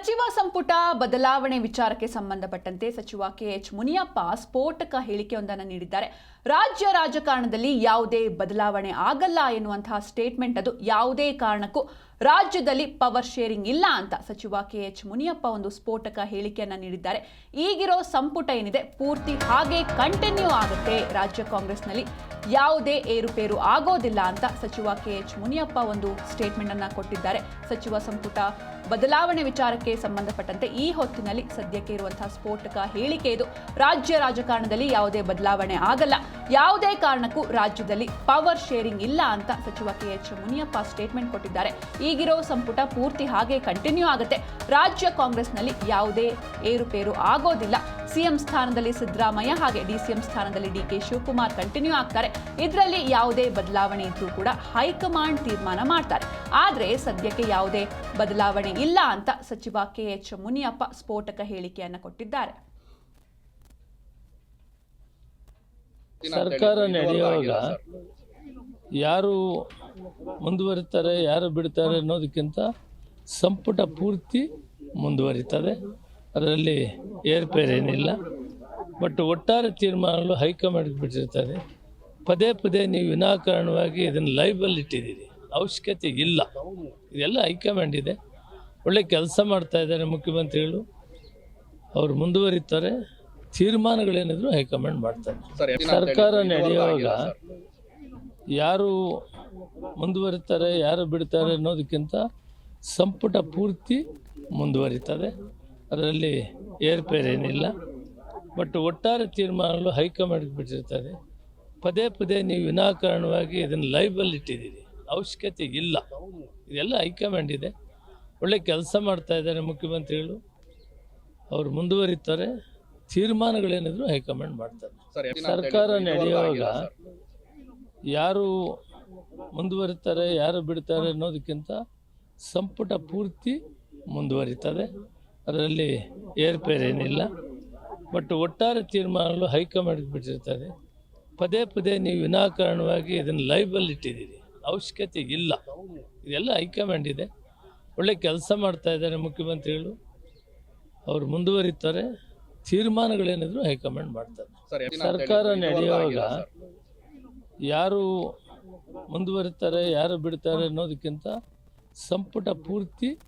ಸಚಿವ ಸಂಪುಟ ಬದಲಾವಣೆ ವಿಚಾರಕ್ಕೆ ಸಂಬಂಧಪಟ್ಟಂತೆ ಸಚಿವ ಕೆ ಎಚ್ ಮುನಿಯಪ್ಪ ಸ್ಫೋಟಕ ಹೇಳಿಕೆಯೊಂದನ್ನು ನೀಡಿದ್ದಾರೆ. ರಾಜ್ಯ ರಾಜಕಾರಣದಲ್ಲಿ ಯಾವುದೇ ಬದಲಾವಣೆ ಆಗಲ್ಲ ಎನ್ನುವಂತಹ ಸ್ಟೇಟ್ಮೆಂಟ್ ಅದು. ಯಾವುದೇ ಕಾರಣಕ್ಕೂ ರಾಜ್ಯದಲ್ಲಿ ಪವರ್ ಶೇರಿಂಗ್ ಇಲ್ಲ ಅಂತ ಸಚಿವ ಕೆ ಎಚ್ ಮುನಿಯಪ್ಪ ಒಂದು ಸ್ಫೋಟಕ ಹೇಳಿಕೆಯನ್ನ ನೀಡಿದ್ದಾರೆ. ಈಗಿರೋ ಸಂಪುಟ ಏನಿದೆ, ಪೂರ್ತಿ ಹಾಗೆ ಕಂಟಿನ್ಯೂ ಆಗುತ್ತೆ. ರಾಜ್ಯ ಕಾಂಗ್ರೆಸ್ನಲ್ಲಿ ಯಾವುದೇ ಏರುಪೇರು ಆಗೋದಿಲ್ಲ ಅಂತ ಸಚಿವ ಕೆಎಚ್ ಮುನಿಯಪ್ಪ ಒಂದು ಸ್ಟೇಟ್ಮೆಂಟ್ ಅನ್ನ ಕೊಟ್ಟಿದ್ದಾರೆ. ಸಚಿವ ಸಂಪುಟ ಬದಲಾವಣೆ ವಿಚಾರಕ್ಕೆ ಸಂಬಂಧಪಟ್ಟಂತೆ ಈ ಹೊತ್ತಿನಲ್ಲಿ ಸದ್ಯಕ್ಕೆ ಇರುವಂತಹ ಸ್ಫೋಟಕ ಹೇಳಿಕೆ ಇದು. ರಾಜ್ಯ ರಾಜಕಾರಣದಲ್ಲಿ ಯಾವುದೇ ಬದಲಾವಣೆ ಆಗಲ್ಲ. ಯಾವುದೇ ಕಾರಣಕ್ಕೂ ರಾಜ್ಯದಲ್ಲಿ ಪವರ್ ಶೇರಿಂಗ್ ಇಲ್ಲ ಅಂತ ಸಚಿವ ಕೆ ಎಚ್ ಮುನಿಯಪ್ಪ ಸ್ಟೇಟ್ಮೆಂಟ್ ಕೊಟ್ಟಿದ್ದಾರೆ. ಈಗಿರೋ ಸಂಪುಟ ಪೂರ್ತಿ ಹಾಗೆ ಕಂಟಿನ್ಯೂ ಆಗುತ್ತೆ. ರಾಜ್ಯ ಕಾಂಗ್ರೆಸ್ನಲ್ಲಿ ಯಾವುದೇ ಏರುಪೇರು ಆಗೋದಿಲ್ಲ. ಸಿಎಂ ಸ್ಥಾನದಲ್ಲಿ ಸಿದ್ದರಾಮಯ್ಯ ಹಾಗೆ ಡಿಸಿಎಂ ಸ್ಥಾನದಲ್ಲಿ ಡಿ ಕೆ ಶಿವಕುಮಾರ್ ಕಂಟಿನ್ಯೂ ಆಗ್ತಾರೆ. ಇದರಲ್ಲಿ ಯಾವುದೇ ಬದಲಾವಣೆ ಇದ್ರೂ ಕೂಡ ಹೈಕಮಾಂಡ್ ತೀರ್ಮಾನ ಮಾಡ್ತಾರೆ. ಆದರೆ ಸದ್ಯಕ್ಕೆ ಯಾವುದೇ ಬದಲಾವಣೆ ಇಲ್ಲ ಅಂತ ಸಚಿವ ಕೆಎಚ್ ಮುನಿಯಪ್ಪ ಸ್ಫೋಟಕ ಹೇಳಿಕೆಯನ್ನು ಕೊಟ್ಟಿದ್ದಾರೆ. ಸರ್ಕಾರ ನಡೆಯುವಾಗ ಯಾರು ಮುಂದುವರಿತಾರೆ ಯಾರು ಬಿಡ್ತಾರೆ ಅನ್ನೋದಕ್ಕಿಂತ ಸಂಪುಟ ಪೂರ್ತಿ ಮುಂದುವರಿತದೆ. ಅದರಲ್ಲಿ ಏರ್ಪೇರ್ ಏನಿಲ್ಲ. ಬಟ್ ಒಟ್ಟಾರೆ ತೀರ್ಮಾನಗಳು ಹೈಕಮಾಂಡ್ಗೆ ಬಿಟ್ಟಿರ್ತದೆ. ಪದೇ ಪದೇ ನೀವು ವಿನಾಕಾರಣವಾಗಿ ಇದನ್ನು ಲೈಬಲ್ಲಿ ಇಟ್ಟಿದ್ದೀರಿ. ಅವಶ್ಯಕತೆ ಇಲ್ಲ. ಇದೆಲ್ಲ ಹೈಕಮಾಂಡ್ ಇದೆ. ಒಳ್ಳೆ ಕೆಲಸ ಮಾಡ್ತಾ ಇದ್ದಾರೆ ಮುಖ್ಯಮಂತ್ರಿಗಳು. ಅವರು ಮುಂದುವರಿತಾರೆ. ತೀರ್ಮಾನಗಳೇನಿದ್ರು ಹೈಕಮಾಂಡ್ ಮಾಡ್ತಾರೆ. ಸರ್ಕಾರ ನಡೆಯುವಾಗ ಯಾರು ಮುಂದುವರಿತಾರೆ ಯಾರು ಬಿಡ್ತಾರೆ ಅನ್ನೋದಕ್ಕಿಂತ ಸಂಪುಟ ಪೂರ್ತಿ ಮುಂದುವರಿತದೆ. ಅದರಲ್ಲಿ ಏರ್ಪೇರೇನಿಲ್ಲ ಬಟ್ ಒಟ್ಟಾರೆ ತೀರ್ಮಾನಗಳು ಹೈಕಮಾಂಡ್ಗೆ ಬಿಟ್ಟಿರ್ತಾರೆ ಪದೇ ಪದೇ ನೀವು ವಿನಾಕಾರಣವಾಗಿ ಇದನ್ನು ಲೈಬಲ್ ಇಟ್ಟಿದ್ದೀರಿ. ಅವಶ್ಯಕತೆ ಇಲ್ಲ. ಇದೆಲ್ಲ ಹೈಕಮಾಂಡ್ ಇದೆ. ಒಳ್ಳೆ ಕೆಲಸ ಮಾಡ್ತಾ ಇದ್ದಾರೆ ಮುಖ್ಯಮಂತ್ರಿಗಳು. ಅವರು ಮುಂದುವರಿತಾರೆ. ತೀರ್ಮಾನಗಳೇನಿದ್ರು ಹೈಕಮಾಂಡ್ ಮಾಡ್ತಾರೆ. ಸರ್ಕಾರ ನಡೆಯುವಾಗ ಯಾರು ಮುಂದುವರಿತಾರೆ ಯಾರು ಬಿಡ್ತಾರೆ ಅನ್ನೋದಕ್ಕಿಂತ ಸಂಪುಟ ಪೂರ್ತಿ ಮುಂದುವರಿತದೆ. ಅದರಲ್ಲಿ ಏರ್ಪೇರ್ ಏನಿಲ್ಲ. ಬಟ್ ಒಟ್ಟಾರೆ ತೀರ್ಮಾನಗಳು ಹೈಕಮಾಂಡ್ ಬಿಟ್ಟಿರ್ತಾರೆ ಪದೇ ಪದೇ ನೀವು ವಿನಾಕಾರಣವಾಗಿ ಇದನ್ನು ಲೈಬಲ್ ಇಟ್ಟಿದ್ದೀರಿ. ಅವಶ್ಯಕತೆ ಇಲ್ಲ ಇದೆಲ್ಲ ಹೈಕಮಾಂಡ್ ಇದೆ. ಒಳ್ಳೆ ಕೆಲಸ ಮಾಡ್ತಾ ಇದ್ದಾರೆ ಮುಖ್ಯಮಂತ್ರಿಗಳು. ಅವರು ಮುಂದುವರಿತಾರೆ. ತೀರ್ಮಾನಗಳೇನಿದ್ರು ಹೈಕಮಾಂಡ್ ಮಾಡ್ತಾರೆ. ಸರ್ಕಾರ ನಡೆಯುವಾಗ ಯಾರು ಮುಂದುವರಿತಾರೆ ಯಾರು ಬಿಡ್ತಾರೆ ಅನ್ನೋದಕ್ಕಿಂತ ಸಂಪುಟ ಪೂರ್ತಿ